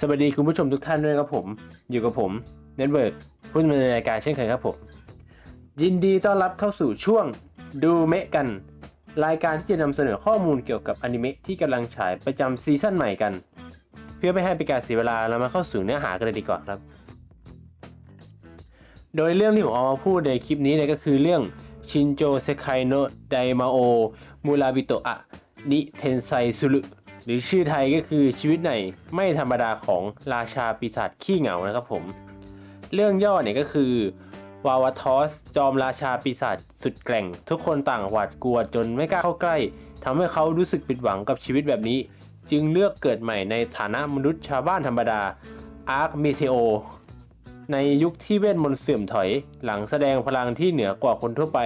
สวัสดีคุณผู้ชมทุกท่านด้วยครับผม อยู่กับผมเน็ตเวิร์กผู้ดำเนินรายการเช่นเคยครับผม ยินดีต้อนรับเข้าสู่ช่วงดูเมะกัน รายการที่จะนำเสนอข้อมูลเกี่ยวกับอนิเมะที่กำลังฉายประจำซีซั่นใหม่กัน เพื่อไม่ให้เป็นการเสียเวลาเรามาเข้าสู่เนื้อหากันเลยดีกว่าครับ โดยเรื่องที่ผมเอามาพูดในคลิปนี้เนี่ยก็คือเรื่องชินโจเซคายโนะไดมาโอมูราบิโตะนิเทนไซซุรุ หรือชื่อไทยก็คือชีวิตไหนไม่ธรรมดาของราชาปีศาจขี้เหงานะครับผม เรื่องย่อเนี่ยก็คือวาวาทอส จอมราชาปีศาจสุดแกร่ง ทุกคนต่างหวาดกลัวจนไม่กล้าเข้าใกล้ทำให้เขารู้สึกผิดหวังกับชีวิตแบบนี้ จึงเลือกเกิดใหม่ในฐานะมนุษย์ชาวบ้านธรรมดาอาร์คเมเทโอในยุคที่เวทมนต์เสื่อมถอย หลังแสดงพลังที่เหนือกว่าคนทั่วไป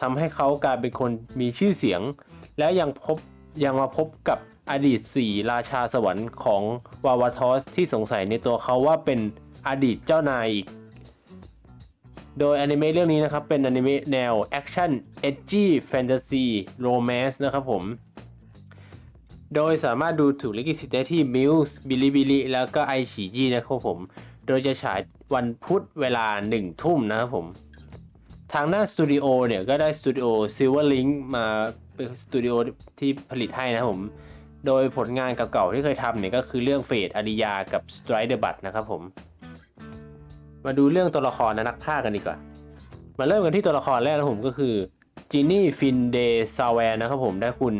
ทำให้เขากลายเป็นคนมีชื่อเสียง และยังพบยังมาพบกับ อดีตสี่ราชาสวรรค์ของวาวาทอสที่สงสัยในตัวเขาว่าเป็นอดีตเจ้านายอีก โดยอนิเมะเรื่องนี้นะครับ เป็นอนิเมะแนวแอคชั่นเอจจี้แฟนตาซีโรแมนส์นะครับผม โดยสามารถดูถูกลิขสิทธิ์ได้ที่ Muse บิลิบิลิแล้วก็ไอฉีจีนะครับผม โดยจะฉายวันพุธเวลา1ทุ่มนะครับผม ทางหน้าสตูดิโอเนี่ยก็ได้สตูดิโอ Silver Link มาเป็นสตูดิโอที่ผลิตให้นะครับผม โดยผลงานเก่าๆที่เคยทำเนี่ยก็คือเรื่องเฟดอริยากับ Strike the Bat นะครับผม มาดูเรื่องตัวละครและนักพากย์กันดีกว่า มาเริ่มกันที่ตัวละครแรกนะผมก็คือจินนี่ฟินเดซาแวนนะครับผมได้คุณ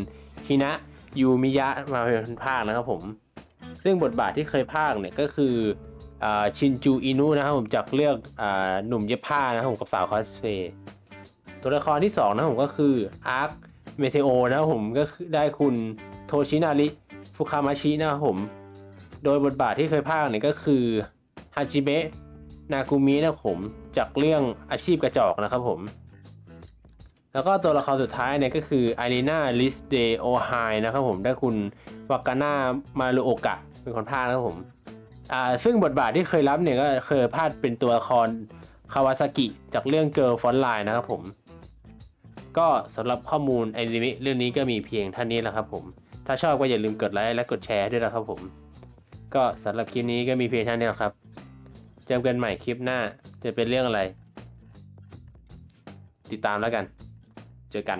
ฮินะยูมิยะมาเป็นภาคนะครับผม ซึ่งบทบาทที่เคยภาคเนี่ยก็คืออชินจูอินุนะครับผมจากเรื่องอหนุ่มเย็บผ้านะครับผมกับสาวคอสเพย์ตัวละครที่2นะผมก็คืออาร์คเมเทโอนะครับผมก็ได้คุณ ทชินาริฟุคามาชินะครับผม โดยบทบาทที่เคยภาคเนี่ยก็คือฮาจิเมะนากุมินะครับผมจากเรื่องอาชีพกระจอกนะครับผม แล้วก็ตัวละครสุดท้ายเนี่ยก็คืออารีนาลิสเดโอไฮนะครับผมได้คุณวากาน่ามารุโอกะเป็นคนพากย์นะครับผมอ่าซึ่งบทบาทที่เคยรับเนี่ยก็เคยพากย์เป็นตัวละครคาวาซากิจากเรื่องเกิร์ลฟอนไลน์นะครับผม ก็สำหรับข้อมูลอนิเมะเรื่องนี้ก็มีเพียงเท่านี้แหละครับผม ถ้าชอบก็อย่าลืมกดไลค์และกดแชร์ด้วยนะครับผม ก็สำหรับคลิปนี้ก็มีเพียงเท่านี้ครับเจอกันใหม่คลิปหน้าจะเป็นเรื่องอะไร ติดตามแล้วกัน เจอกัน